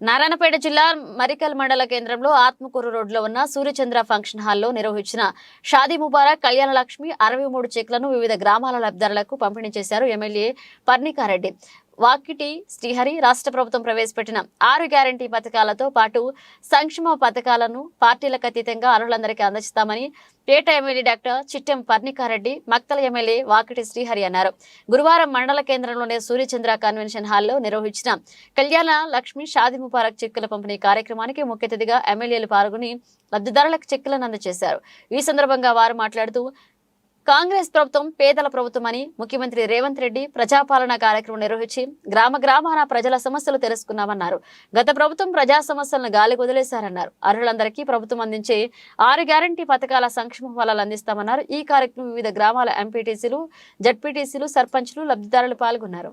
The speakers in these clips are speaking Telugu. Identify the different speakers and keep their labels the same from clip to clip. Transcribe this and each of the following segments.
Speaker 1: నారాయణపేట జిల్లా మరికల్ మండల కేంద్రంలో ఆత్మకూరు రోడ్లో ఉన్న సూర్యచంద్ర ఫంక్షన్ హాల్లో నిర్వహించిన షాదీ ముబారక్ కళ్యాణ లక్ష్మి అరవై మూడు చెక్లను వివిధ గ్రామాల లబ్దారులకు పంపిణీ చేశారు ఎమ్మెల్యే పర్ణికారెడ్డి. వాకిటి శ్రీహరి రాష్ట్ర ప్రభుత్వం ప్రవేశపెట్టిన ఆరు గ్యారంటీ పథకాలతో పాటు సంక్షేమ పథకాలను పార్టీలకు అతీతంగా అర్హులందరికీ అందిస్తామని Peta MLA doctor Chittem Parnika Reddy Makthal MLA Vakiti Srihari అన్నారు. గురువారం మండల కేంద్రంలోని సూర్యచంద్ర కన్వెన్షన్ హాల్లో నిర్వహించిన కళ్యాణ లక్ష్మి షాది ముబారక్ చెక్కుల పంపిణీ కార్యక్రమానికి ముఖ్య అతిథిగా ఎమ్మెల్యేలు పాల్గొని లబ్ధిదారులకు చెక్కులను అందజేశారు. ఈ సందర్భంగా వారు మాట్లాడుతూ కాంగ్రెస్ ప్రభుత్వం పేదల ప్రభుత్వమని ముఖ్యమంత్రి రేవంత్ రెడ్డి ప్రజాపాలన కార్యక్రమం నిర్వహించి గ్రామ గ్రామాన ప్రజల సమస్యలు తెలుసుకున్నామన్నారు. గత ప్రభుత్వం ప్రజా సమస్యలను గాలి వదిలేశారన్నారు. అర్హులందరికీ ప్రభుత్వం అందించే ఆరు గ్యారంటీ పథకాల సంక్షేమ ఫలాలు అందిస్తామన్నారు. ఈ కార్యక్రమం వివిధ గ్రామాల ఎంపీటీసీలు జడ్పీటీసీలు సర్పంచ్లు లబ్ధిదారులు పాల్గొన్నారు.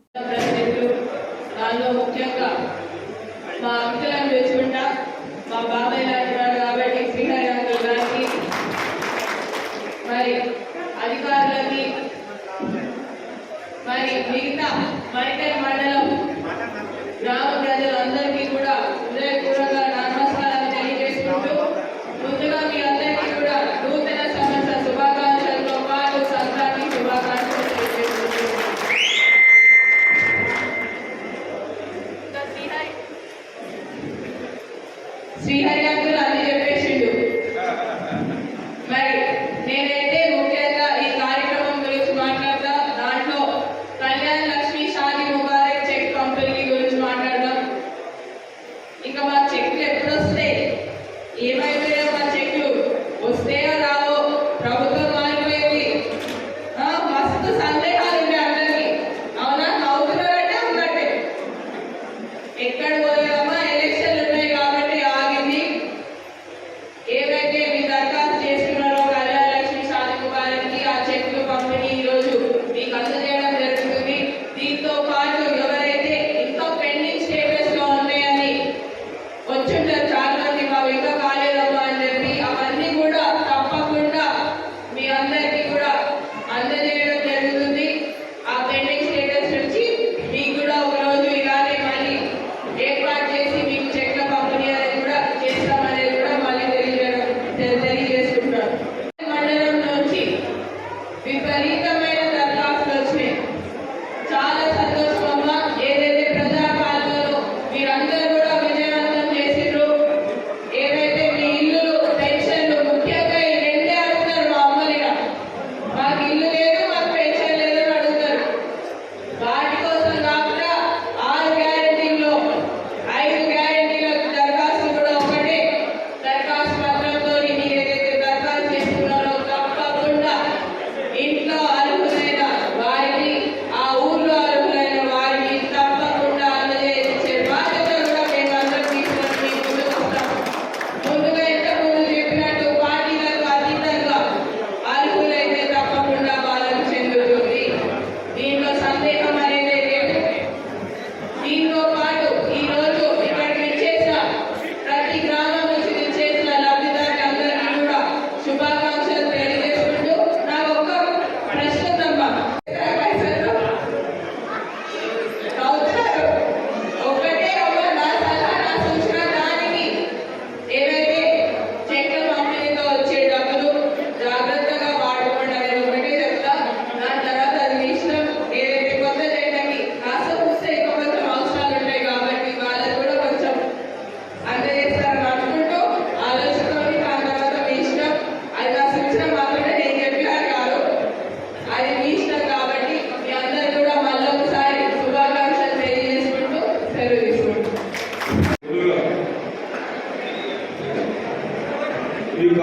Speaker 2: ఇరవై వేల చెట్లు
Speaker 3: వస్తాయో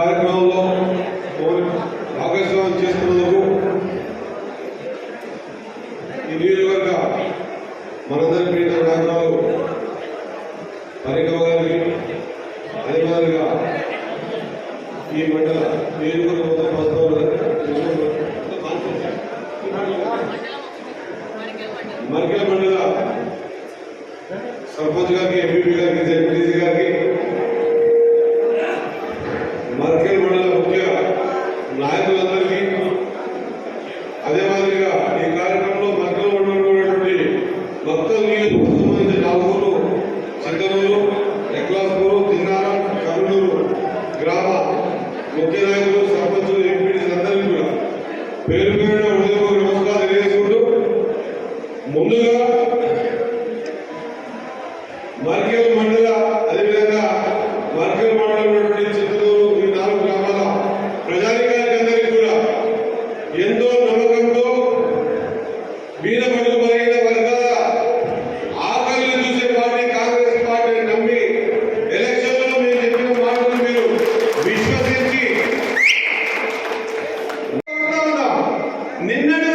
Speaker 3: కార్యక్రమంలో భాగస్వామ్యం చేస్తున్నందుకు ఈ నియోజకవర్గ మనందరి ప్రియ నాయకురాలు వీర వెలుగులైన వర్గ ఆకలిని చూసే పార్టీ కాంగ్రెస్ పార్టీ నమ్మి ఎలక్షన్లో మీరు చెప్పిన మాటలు మీరు విశ్వసించి. నిన్నటి